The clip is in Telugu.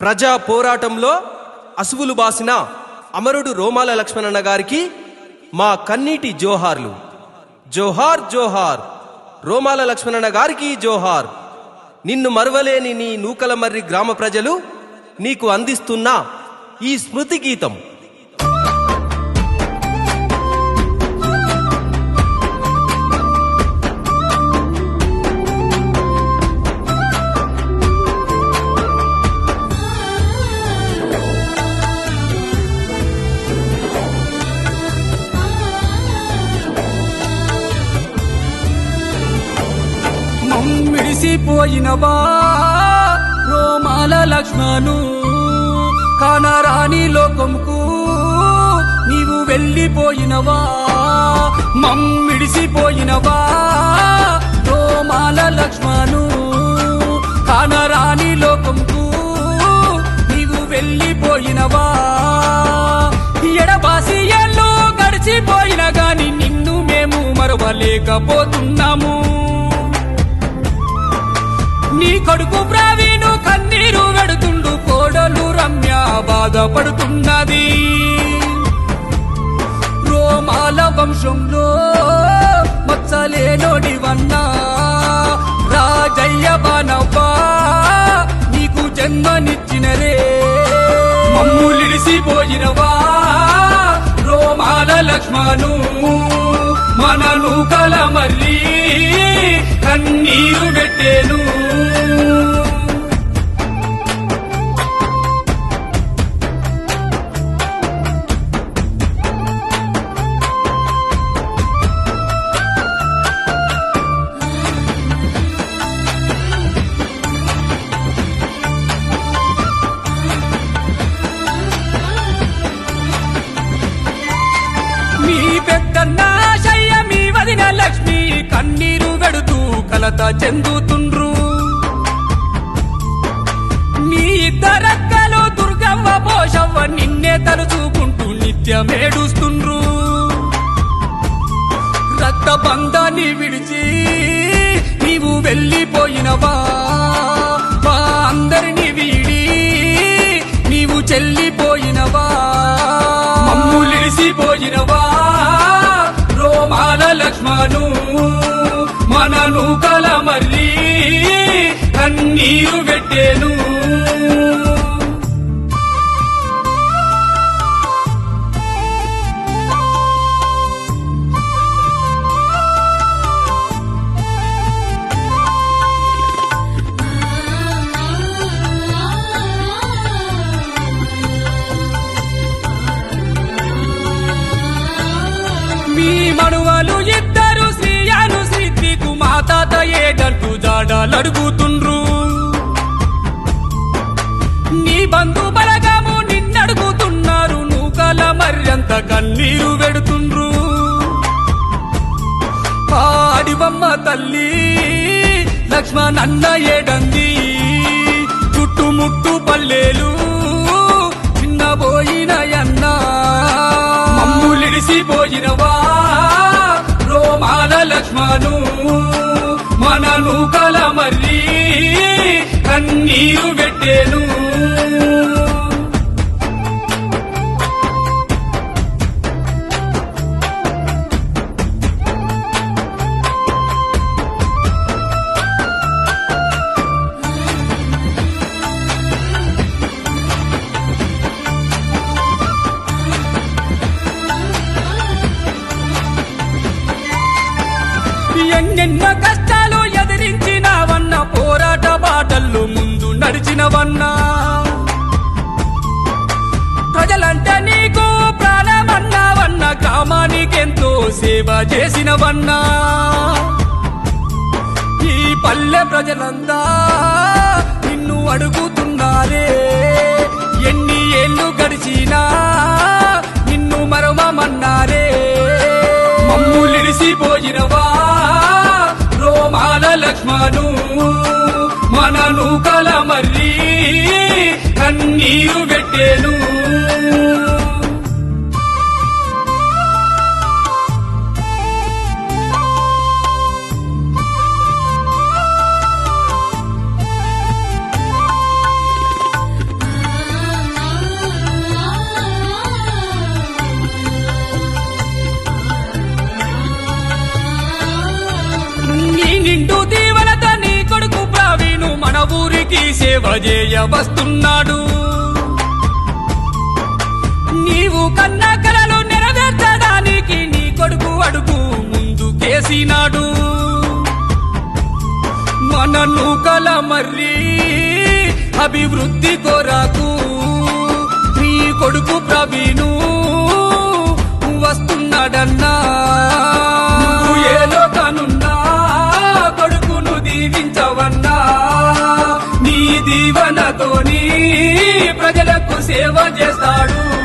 ప్రజా పోరాటంలో అసువులు బాసిన అమరుడు రోమాల లక్ష్మణన్న గారికి మా కన్నీటి జోహార్లు. జోహార్ జోహార్. రోమాల లక్ష్మణన్న గారికి జోహార్. నిన్ను మరవలేని నీ నూకలమర్రి గ్రామ ప్రజలు నీకు అందిస్తున్న ఈ స్మృతి గీతం. పోయినవా? రోమాల లక్ష్మణు కానరాని లోకంకు నీవు వెళ్ళిపోయినవా? మమ్మిడిసిపోయినవా రోమాల లక్ష్మణు కానరాని లోకంకు నీవు వెళ్ళిపోయినవా? ఎడబాసి ఏళ్ళు గడిచిపోయిన గాని నిన్ను మేము మరవలేకపోతున్నాము. నీ కొడుకు ప్రవీణు కన్నీరు వెడుతుండు కోడలు రమ్య బాధపడుతున్నది. రోమాల వంశంలో మచ్చలేనోడివన్నా రాజయ్య బానవ్వా నీకు జన్మనిచ్చినరే మమ్ములిడిసిపోయినవా లక్ష్మణు. మనను కలమల్లి కన్నీరు పెట్టేను. వెడుతూ చెందుతుండ్రు. మీ ఇద్దరక్కలు దుర్గమ్మ పోషవ్వ నిన్నే తలుచుకుంటూ నిత్యమేడుస్తుండ్రు రక్త బంధాన్ని విడిచి నీవు వెళ్ళిపోయినవా? మా అందరిని వీడి నీవు చెల్లిపోయినవా? మమ్ములిసిపోయినవా రోమాల లక్ష్మణు మనను కన్నీరు పెట్టేను. మీ మనువలు ఇద్దరు శ్రీయాను శ్రీ మా తాత ఏడంటూ జాడలడుగుతుండ్రు కన్నీరు వెడుతుండ్రు. పాడిబమ్మ తల్లి లక్ష్మణన్న ఏడంది చుట్టుముట్టు పల్లెలు చిన్నబోయిన అన్నా. మమ్ములిడిసిపోయినవా రోమాల లక్ష్మణు. మనను కలమర్రి కన్నీరు పెట్టేను. ఎన్నెన్న కష్టాలు ఎదిరించినవన్న పోరాట బాటల్లో ముందు నడిచినవన్నా. ప్రజలంటే నీకు ప్రాణమన్నావన్న గ్రామానికెంతో సేవ చేసినవన్నా. ఈ పల్లె ప్రజలందా నిన్ను అడుగుతున్నారే ఎన్ని ఏళ్ళు గడిచినా లక్ష్మణు మనను కలమర్రి కన్నీరు ఊరికి సేవ చేయ వస్తున్నాడు నీవు కన్న కలలు నెరవేర్చడానికి నీ కొడుకు అడుగు ముందు కేసినాడు. మన నూకల మర్రి అభివృద్ధి కొరకు నీ కొడుకు ప్రవీణు సేవ చేస్తాడు.